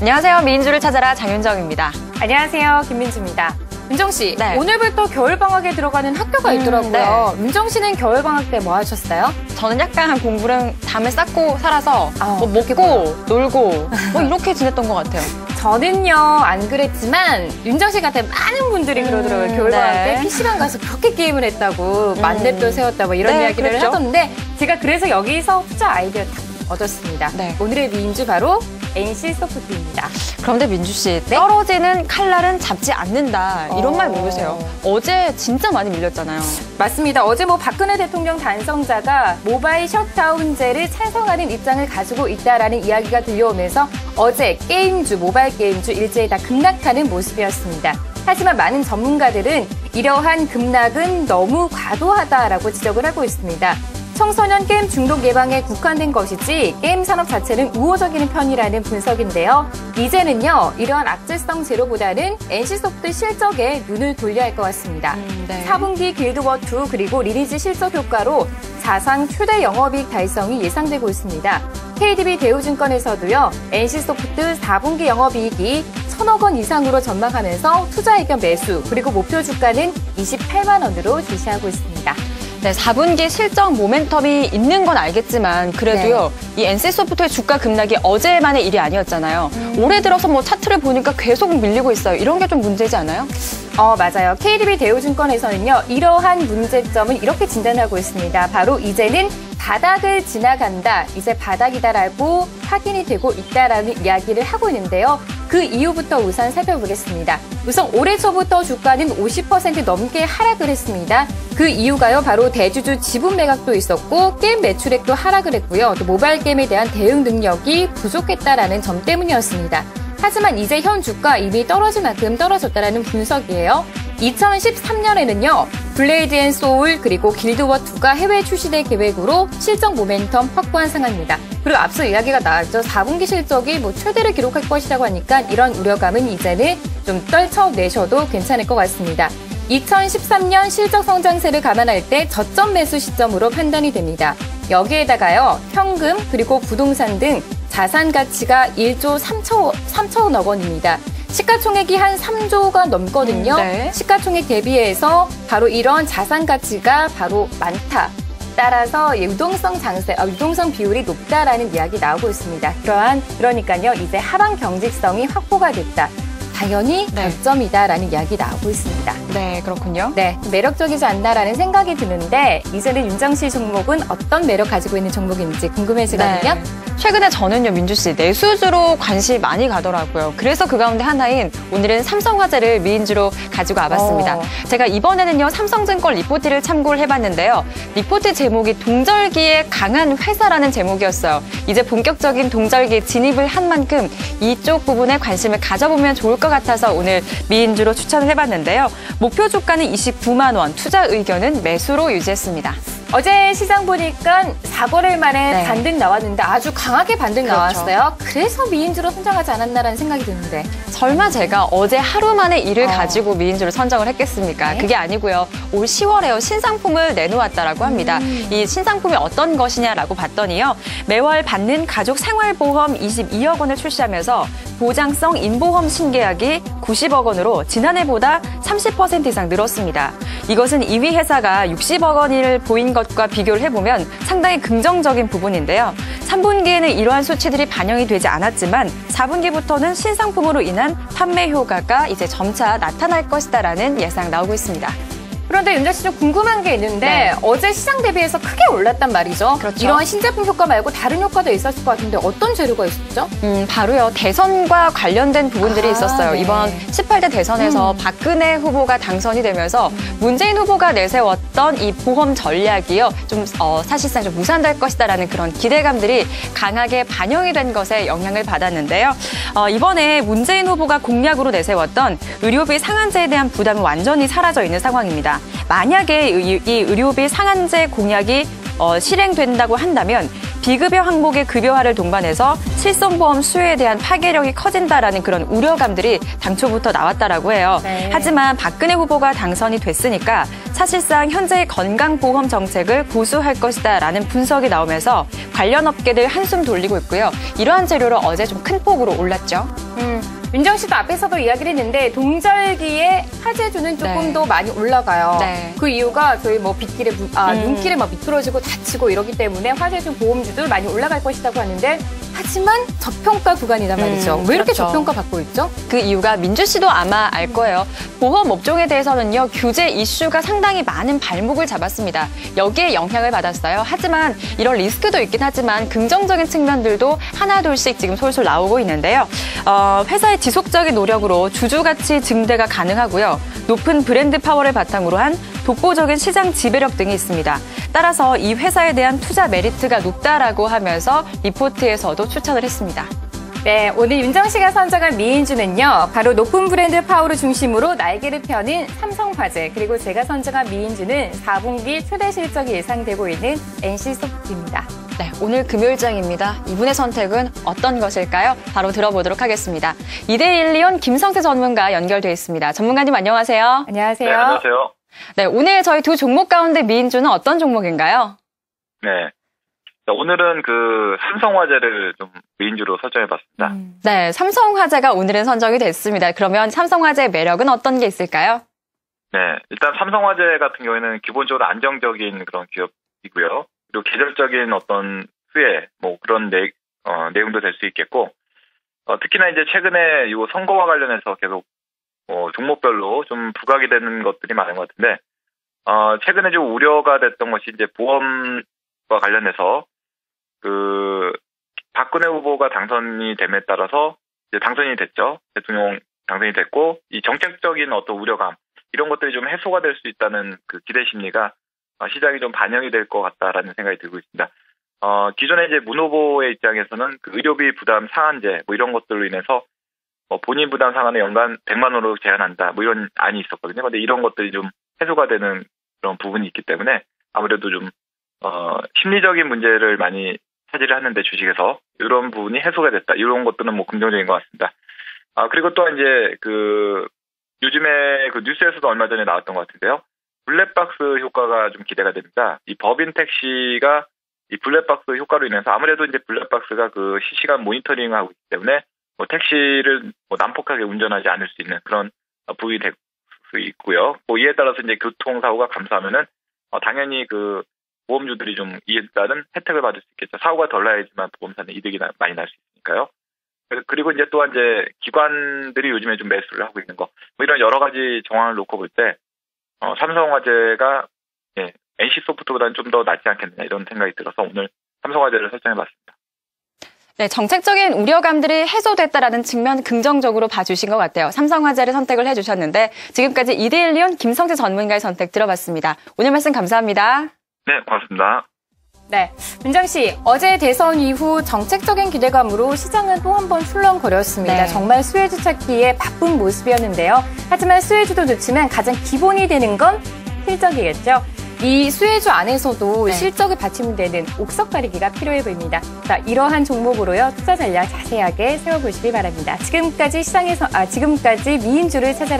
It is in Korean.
안녕하세요. 미인주를 찾아라 장윤정입니다. 안녕하세요. 김민주입니다. 민정 씨, 네. 오늘부터 겨울 방학에 들어가는 학교가 음, 있더라고요. 민정 씨는 겨울 방학 때 뭐 하셨어요? 저는 약간 공부를 담을 쌓고 살아서 아, 뭐 먹고 놀고 뭐 이렇게 지냈던 것 같아요. 저는요 안 그랬지만 윤정 씨 같은 많은 분들이 그러더라고요. 음, 겨울 방학 네. 때 PC방 가서 그렇게 게임을 했다고 만렙도 세웠다 뭐 이런 네, 이야기를 그랬죠. 하던데 제가 그래서 여기서 투자 아이디어 딱 얻었습니다. 네. 오늘의 미인주 바로 NC 소프트입니다. 그런데 민주 씨 네? 떨어지는 칼날은 잡지 않는다 이런 어. 말 모르세요? 어제 진짜 많이 밀렸잖아요. 맞습니다. 어제 뭐 박근혜 대통령 단성자가 모바일 셧다운제를 찬성하는 입장을 가지고 있다라는 이야기가 들려오면서 어제 게임주, 모바일 게임주 일제히 다 급락하는 모습이었습니다. 하지만 많은 전문가들은 이러한 급락은 너무 과도하다라고 지적을 하고 있습니다. 청소년 게임 중독 예방에 국한된 것이지 게임 산업 자체는 우호적인 편이라는 분석인데요. 이제는요, 이러한 악질성 제로보다는 NC소프트 실적에 눈을 돌려야 할 것 같습니다. 음, 네. 4분기 길드워2 그리고 리니지 실적 효과로 사상 최대 영업이익 달성이 예상되고 있습니다. KDB 대우증권에서도요, NC소프트 4분기 영업이익이 1천억 원 이상으로 전망하면서 투자 의견 매수 그리고 목표 주가는 28만 원으로 제시하고 있습니다. 네, 4분기 실적 모멘텀이 있는 건 알겠지만 그래도요. 이 NC소프트의 주가 급락이 어제만의 일이 아니었잖아요. 올해 들어서 뭐 차트를 보니까 계속 밀리고 있어요. 이런 게 좀 문제지 않아요? 어, 맞아요. KDB 대우증권에서는요, 이러한 문제점은 이렇게 진단하고 있습니다. 바로 이제는 바닥을 지나간다, 이제 바닥이다라고 확인이 되고 있다라는 이야기를 하고 있는데요. 그 이유부터 우선 살펴보겠습니다. 우선 올해 초부터 주가는 50% 넘게 하락을 했습니다. 그 이유가요, 바로 대주주 지분 매각도 있었고, 게임 매출액도 하락을 했고요. 또 모바일 게임에 대한 대응 능력이 부족했다라는 점 때문이었습니다. 하지만 이제 현 주가 이미 떨어질 만큼 떨어졌다라는 분석이에요. 2013년에는요, 블레이드 앤 소울 그리고 길드워2가 해외 출시될 계획으로 실적 모멘텀 확보한 상황입니다. 그리고 앞서 이야기가 나왔죠. 4분기 실적이 뭐 최대를 기록할 것이라고 하니까 이런 우려감은 이제는 좀 떨쳐내셔도 괜찮을 것 같습니다. 2013년 실적 성장세를 감안할 때 저점 매수 시점으로 판단이 됩니다. 여기에다가요, 현금 그리고 부동산 등 자산 가치가 1조 3천, 3천억 원입니다. 시가총액이 한 3조가 넘거든요. 음, 네. 시가총액 대비해서 바로 이런 자산 가치가 바로 많다. 따라서 이 유동성 장세, 아, 유동성 비율이 높다라는 이야기 나오고 있습니다. 그러한 그러니까요 이제 하방 경직성이 확보가 됐다. 당연히 네. 결점이다라는 이야기 나오고 있습니다. 네, 그렇군요. 네, 매력적이지 않나라는 생각이 드는데 이제는 윤정 씨 종목은 어떤 매력 가지고 있는 종목인지 궁금해지거든요. 네. 최근에 저는요, 민주 씨, 내수주로 관심이 많이 가더라고요. 그래서 그 가운데 하나인 오늘은 삼성화재를 미인주로 가지고 와봤습니다. 어. 제가 이번에는요, 삼성증권 리포트를 참고를 해봤는데요. 리포트 제목이 동절기에 강한 회사라는 제목이었어요. 이제 본격적인 동절기에 진입을 한 만큼 이쪽 부분에 관심을 가져보면 좋을 것 같아서 오늘 미인주로 추천을 해봤는데요. 목표 주가는 29만 원, 투자 의견은 매수로 유지했습니다. 어제 시장 보니까 4거래일 만에 네. 반등 나왔는데 아주 강하게 반등 그렇죠. 나왔어요. 그래서 미인주로 선정하지 않았나라는 생각이 드는데. 설마 제가 어제 하루 만에 일을 어. 가지고 미인주를 선정을 했겠습니까? 네. 그게 아니고요. 올 10월에요. 신상품을 내놓았다라고 합니다. 음. 이 신상품이 어떤 것이냐라고 봤더니요. 매월 받는 가족 생활보험 22억 원을 출시하면서 보장성 인보험 신계약이 90억 원으로 지난해보다 30% 이상 늘었습니다. 이것은 2위 회사가 60억 원을 보인 것과 비교를 해보면 상당히 긍정적인 부분인데요. 3분기에는 이러한 수치들이 반영이 되지 않았지만 4분기부터는 신상품으로 인한 판매 효과가 이제 점차 나타날 것이다라는 예상 나오고 있습니다. 그런데 윤정 씨 좀 궁금한 게 있는데 네. 어제 시장 대비해서 크게 올랐단 말이죠. 그렇죠. 이러한 신제품 효과 말고 다른 효과도 있었을 것 같은데 어떤 재료가 있었죠? 음, 바로요. 대선과 관련된 부분들이 아, 있었어요. 네. 이번 18대 대선에서 음. 박근혜 후보가 당선이 되면서 문재인 후보가 내세웠던 이 보험 전략이요. 좀 어, 사실상 좀 무산될 것이다라는 그런 기대감들이 강하게 반영이 된 것에 영향을 받았는데요. 어, 이번에 문재인 후보가 공약으로 내세웠던 의료비 상한제에 대한 부담은 완전히 사라져 있는 상황입니다. 만약에 이, 이 의료비 상한제 공약이 어, 실행된다고 한다면 비급여 항목의 급여화를 동반해서 실손보험 수요에 대한 파괴력이 커진다라는 그런 우려감들이 당초부터 나왔다라고 해요. 네. 하지만 박근혜 후보가 당선이 됐으니까 사실상 현재의 건강보험 정책을 고수할 것이다라는 분석이 나오면서 관련 업계들 한숨 돌리고 있고요. 이러한 재료로 어제 좀 큰 폭으로 올랐죠. 음, 윤정 씨도 앞에서도 이야기를 했는데 동절기에 화재주는 조금 네. 더 많이 올라가요. 네. 그 이유가 저희 뭐 빗길에 무- 아, 음. 눈길에 막 미끄러지고 다치고 이러기 때문에 화재주 보험주도 많이 올라갈 것이라고 하는데 하지만 저평가 구간이란 말이죠. 음, 왜 이렇게 그렇죠. 저평가 받고 있죠? 그 이유가 민주 씨도 아마 알 거예요. 보험 업종에 대해서는요, 규제 이슈가 상당히 많은 발목을 잡았습니다. 여기에 영향을 받았어요. 하지만 이런 리스크도 있긴 하지만 긍정적인 측면들도 하나둘씩 지금 솔솔 나오고 있는데요. 어, 회사의 지속적인 노력으로 주주 가치 증대가 가능하고요. 높은 브랜드 파워를 바탕으로 한 독보적인 시장 지배력 등이 있습니다. 따라서 이 회사에 대한 투자 메리트가 높다라고 하면서 리포트에서도 추천을 했습니다. 네, 오늘 윤정 씨가 선정한 미인주는요, 바로 높은 브랜드 파워를 중심으로 날개를 펴는 삼성화재, 그리고 제가 선정한 미인주는 4분기 최대 실적이 예상되고 있는 NC소프트입니다. 네, 오늘 금요일장입니다. 이분의 선택은 어떤 것일까요? 바로 들어보도록 하겠습니다. 이데일리온 김성태 전문가 연결돼 있습니다. 전문가님 안녕하세요. 안녕하세요. 네, 안녕하세요. 네, 오늘 저희 두 종목 가운데 미인주는 어떤 종목인가요? 네. 자, 오늘은 그 삼성화재를 좀 메인주로 설정해봤습니다. 음. 네, 삼성화재가 오늘은 선정이 됐습니다. 그러면 삼성화재의 매력은 어떤 게 있을까요? 네. 일단 삼성화재 같은 경우에는 기본적으로 안정적인 그런 기업이고요. 그리고 계절적인 어떤 수혜, 뭐 그런 내, 어, 내용도 될 수 있겠고, 어, 특히나 이제 최근에 이 선거와 관련해서 계속, 어, 종목별로 좀 부각이 되는 것들이 많은 것 같은데, 어, 최근에 좀 우려가 됐던 것이 이제 보험과 관련해서, 그, 박근혜 후보가 당선이 됨에 따라서 이제 당선이 됐죠. 대통령 당선이 됐고, 이 정책적인 어떤 우려감, 이런 것들이 좀 해소가 될 수 있다는 그 기대 심리가 어, 시장이 좀 반영이 될 것 같다라는 생각이 들고 있습니다. 어, 기존에 이제 문 후보의 입장에서는 그 의료비 부담 상한제 뭐 이런 것들로 인해서 뭐 본인 부담 상한을 연간 100만 원으로 제한한다 뭐 이런 안이 있었거든요. 근데 이런 것들이 좀 해소가 되는 그런 부분이 있기 때문에 아무래도 좀 어, 심리적인 문제를 많이 차지를 하는데 주식에서 이런 부분이 해소가 됐다. 이런 것들은 뭐 긍정적인 것 같습니다. 아 그리고 또 이제 그 요즘에 그 뉴스에서도 얼마 전에 나왔던 것 같은데요. 블랙박스 효과가 좀 기대가 됩니다. 이 법인 택시가 이 블랙박스 효과로 인해서 아무래도 이제 블랙박스가 그 실시간 모니터링을 하고 있기 때문에 뭐 택시를 뭐 난폭하게 운전하지 않을 수 있는 그런 부분이 될수 있고요. 뭐 이에 따라서 이제 교통사고가 감소하면은 어, 당연히 그 보험주들이 좀 이에 따른 혜택을 받을 수 있겠죠. 사고가 덜 나야지만 보험사는 이득이 나- 많이 날 수 있으니까요. 그리고- 이제 또한 이제 기관들이 요즘에 좀 매수를 하고 있는 거, 뭐 이런 여러 가지 정황을 놓고 볼 때, 어, 삼성화재가 예, NC 소프트보다는 좀 더 낫지 않겠느냐 이런 생각이 들어서 오늘 삼성화재를 설정해 봤습니다. 네, 정책적인 우려감들이 해소됐다라는 측면 긍정적으로 봐주신 것 같아요. 삼성화재를 선택을 해주셨는데 지금까지 이데일리온 김성태 전문가의 선택 들어봤습니다. 오늘 말씀 감사합니다. 네, 고맙습니다. 네, 윤정 씨, 어제 대선 이후 정책적인 기대감으로 시장은 또 한 번 술렁거렸습니다. 네. 정말 수혜주 찾기에 바쁜 모습이었는데요. 하지만 수혜주도 좋지만 가장 기본이 되는 건 실적이겠죠. 이 수혜주 안에서도 네. 실적이 받침되는 옥석 가리기가 필요해 보입니다. 자, 이러한 종목으로요 투자 전략 자세하게 세워보시기 바랍니다. 지금까지 시장에서 아 지금까지 미인주를 찾아라.